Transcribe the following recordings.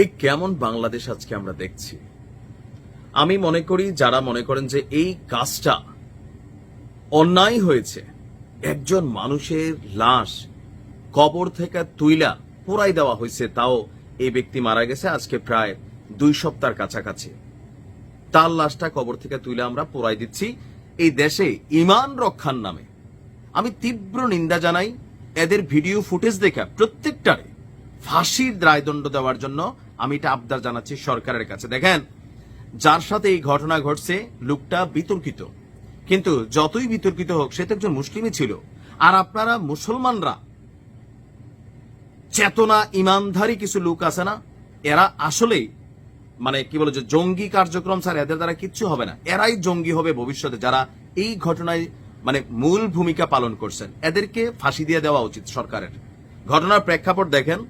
এই কেমন বাংলাদেশ আজকে আমরা দেখছি? আমি মনে করি, যারা মনে করেন যে এই কাজটা অন্যায় হয়েছে, একজন মানুষের লাশ কবর থেকে তুইলা পোড়াই দেওয়া হয়েছে, তাও এই ব্যক্তি মারা গেছে আজকে প্রায় দুই সপ্তাহের কাছাকাছি। তার লাশটা কবর থেকে তুলে আমরা পোড়াই দিচ্ছি এই দেশে ইমান রক্ষার নামে। আমি তীব্র নিন্দা জানাই, এদের ভিডিও ফুটেজ দেখা প্রত্যেকটারে ফাঁসির রায়দণ্ড দেওয়ার জন্য আমি এটা আবদার জানাচ্ছি সরকারের কাছে। দেখেন, যার সাথে এই ঘটনা ঘটছে, লোকটা বিতর্কিত। কিন্তু যতই বিতর্কিত হোক, সে তো একজন মুসলিমই ছিল। আর আপনারা মুসলমানরা, চেতনা, ইমানধারী কিছু লোক আছে না, এরা আসলেই মানে কি বলে যে জঙ্গি কার্যক্রম স্যার, এদের দ্বারা কিচ্ছু হবে না। এরাই জঙ্গি হবে ভবিষ্যতে যারা এই ঘটনায় মানে মূল ভূমিকা পালন করছেন। এদেরকে ফাঁসি দিয়ে দেওয়া উচিত সরকারের। ঘটনার প্রেক্ষাপট দেখেন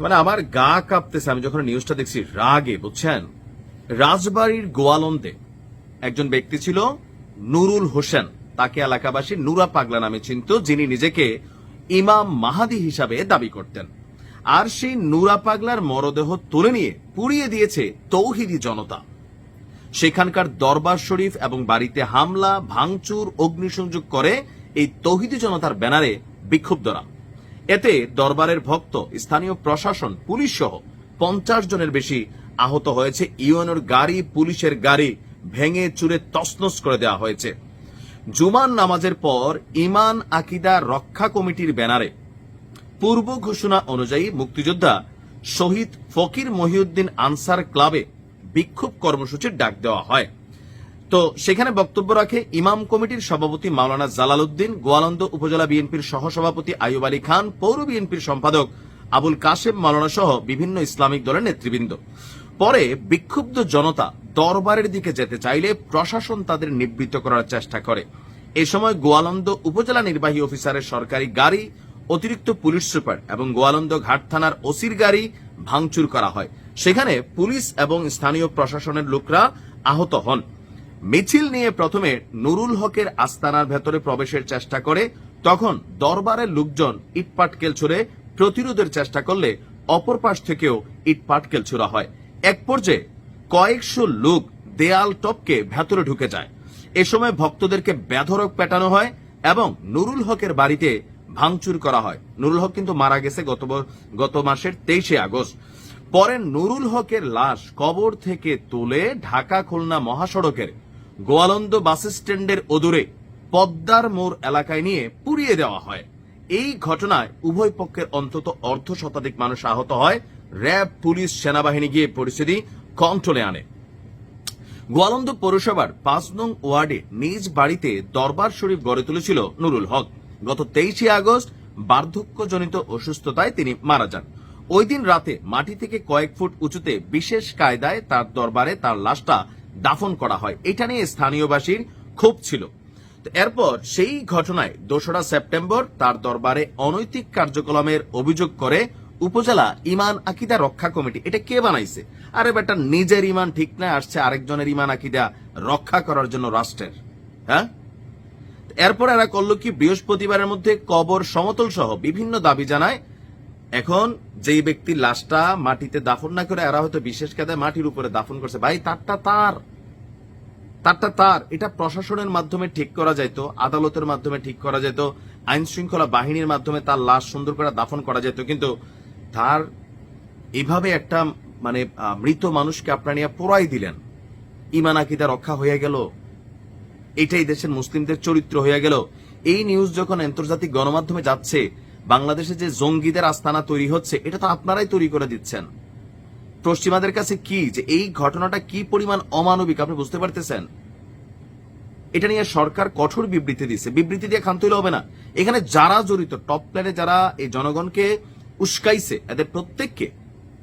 মানে আমার গা কাঁপতেছে, আমি যখন নিউজটা দেখছি, রাগে, বুঝছেন? রাজবাড়ির গোয়ালন্দে একজন ব্যক্তি ছিল নুরুল হোসেন, তাকে এলাকাবাসী নুরা পাগলা নামে চিনত, যিনি নিজেকে ইমাম মাহাদি হিসাবে দাবি করতেন। আর সেই নুরা পাগলার মরদেহ তুলে নিয়ে পুড়িয়ে দিয়েছে তৌহিদি জনতা। সেখানকার দরবার শরীফ এবং বাড়িতে হামলা, ভাঙচুর, অগ্নিসংযোগ করে এই তৌহিদি জনতার ব্যানারে বিক্ষুব্ধরা। এতে দরবারের ভক্ত, স্থানীয় প্রশাসন, পুলিশ সহ পঞ্চাশ জনের বেশি আহত হয়েছে। ইউএনওর গাড়ি, পুলিশের গাড়ি ভেঙে চুরে তছনছ করে দেওয়া হয়েছে। জুমান নামাজের পর ইমান আকিদা রক্ষা কমিটির ব্যানারে পূর্ব ঘোষণা অনুযায়ী মুক্তিযোদ্ধা শহীদ ফকির মহিউদ্দিন আনসার ক্লাবে বিক্ষোভ কর্মসূচির ডাক দেওয়া হয়। তো সেখানে বক্তব্য রাখে ইমাম কমিটির সভাপতি মাওলানা জালালউদ্দিন, গোয়ালন্দ উপজেলা বিএনপির সহসভাপতি আইয়ুব আলী খান, পৌর বিএনপির সম্পাদক আবুল কাশেম মাওলানা সহ বিভিন্ন ইসলামিক দলের নেতৃবৃন্দ। পরে বিক্ষুব্ধ জনতা দরবারের দিকে যেতে চাইলে প্রশাসন তাদের নিবৃত্ত করার চেষ্টা করে। এ সময় গোয়ালন্দ উপজেলা নির্বাহী অফিসারের সরকারি গাড়ি, অতিরিক্ত পুলিশ সুপার এবং গোয়ালন্দ ঘাট থানার ওসির গাড়ি ভাঙচুর করা হয়। সেখানে পুলিশ এবং স্থানীয় প্রশাসনের লোকরা আহত হন। মিছিল নিয়ে প্রথমে নুরুল হকের আস্তানার ভেতরে প্রবেশের চেষ্টা করে, তখন দরবারের লোকজন ইটপাটকেল ছুড়ে প্রতিরোধের চেষ্টা করলে অপর পাশ থেকেও ইটপাটকেল ছোড়া হয়। এক পর্যায়ে কয়েকশো লোক দেয়াল টপকে ভেতরে ঢুকে যায়। এ সময় ভক্তদেরকে বেধরক পেটানো হয় এবং নুরুল হকের বাড়িতে ভাঙচুর করা হয়। নুরুল হক কিন্তু মারা গেছে গত গত মাসের তেইশে আগস্ট। পরে নুরুল হকের লাশ কবর থেকে তুলে ঢাকা খুলনা মহাসড়কের গোয়ালন্দ বাস স্ট্যান্ডের অদূরে পদ্মার মোড় এলাকায় নিয়ে পুড়িয়ে দেওয়া হয়। এই ঘটনায় উভয় পক্ষের অন্তত অর্ধ শতাধিক মানুষ আহত হয়। র্যাব, পুলিশ, সেনাবাহিনী গিয়ে পরিস্থিতি কন্ট্রোলে আনে। গোয়ালন্দ পৌরসভার পাঁচ নং ওয়ার্ডে নিজ বাড়িতে দরবার শরীফ গড়ে তুলেছিল নুরুল হক। গত তেইশে আগস্ট বার্ধক্যজনিত অসুস্থতায় তিনি মারা যান। ওই দিন রাতে মাটি থেকে কয়েক ফুট উঁচুতে বিশেষ কায়দায় তার দরবারে তার লাশটা দাফন করা হয়। এটা নিয়ে স্থানীয়বাসীর ক্ষোভ ছিল। এরপর সেই ঘটনায় দোসরা সেপ্টেম্বর তার দরবারে অনৈতিক কার্যক্রমের অভিযোগ করে উপজেলা ইমান আকিদা রক্ষা কমিটি। এটা কে বানাইছে? আরে বেটা, নিজের ইমান ঠিক না, আসছে আরেকজনের ইমান আকিদা রক্ষা করার জন্য রাষ্ট্রের। হ্যাঁ? এরপর এরা করল কি? বৃহস্পতিবারের মধ্যে কবর, সমতল সহ বিভিন্ন দাবি জানায়। এখন যেই ব্যক্তির লাশটা মাটিতে দাফন না করে এরা হয়তো বিশেষ কায়দায় মাটির উপরে দাফন করছে। ভাই, তারটা তার। তারটা তার। এটা প্রশাসনের মাধ্যমে ঠিক করা যেত আদালতের মাধ্যমে ঠিক করা যেত আইন শৃঙ্খলা বাহিনীর মাধ্যমে তার লাশ সুন্দর করে দাফন করা যেত কিন্তু তার এভাবে একটা মানে মৃত মানুষকে আপনারা পোড়াই দিলেন। ইমান আকিদা রক্ষা হয়ে গেল। এটাই দেশের মুসলিমদের চরিত্র হয়ে গেল। এই নিউজ যখন আন্তর্জাতিক গণমাধ্যমে যাচ্ছে বাংলাদেশে যে জঙ্গিদের আস্তানা তৈরি হচ্ছে, এটা তো আপনারাই তৈরি করে দিচ্ছেন। পশ্চিমাদের কাছে কি, যে এই ঘটনাটা কি পরিমাণ অমানবিক, আপনি বুঝতে পারতেছেন? এটা নিয়ে সরকার কঠোর বিবৃতি দিচ্ছে বিবৃতি দিয়ে হইলে হবে না। এখানে যারা জড়িত টপ প্ল্যানে যারা এই জনগণকে উস্কাইছে, এদের প্রত্যেককে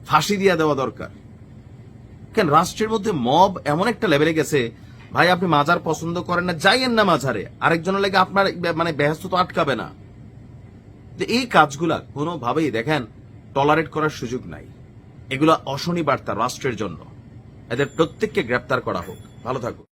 ফাঁসি দিয়ে দেওয়া দরকার। কেন, রাষ্ট্রের মধ্যে মব এমন একটা লেভেলে গেছে, ভাই আপনি মাজার পছন্দ করেন না, যাইয়েন না মাজারে। আরেকজনের লেগে আপনার মানে ব্যস্ত তো আটকাবে না। এই কাজগুলা কোনোভাবেই দেখেন টলারেট করার সুযোগ নাই। এগুলা অশনি বার্তা রাষ্ট্রের জন্য। এদের প্রত্যেককে গ্রেপ্তার করা হোক। ভালো থাকুন।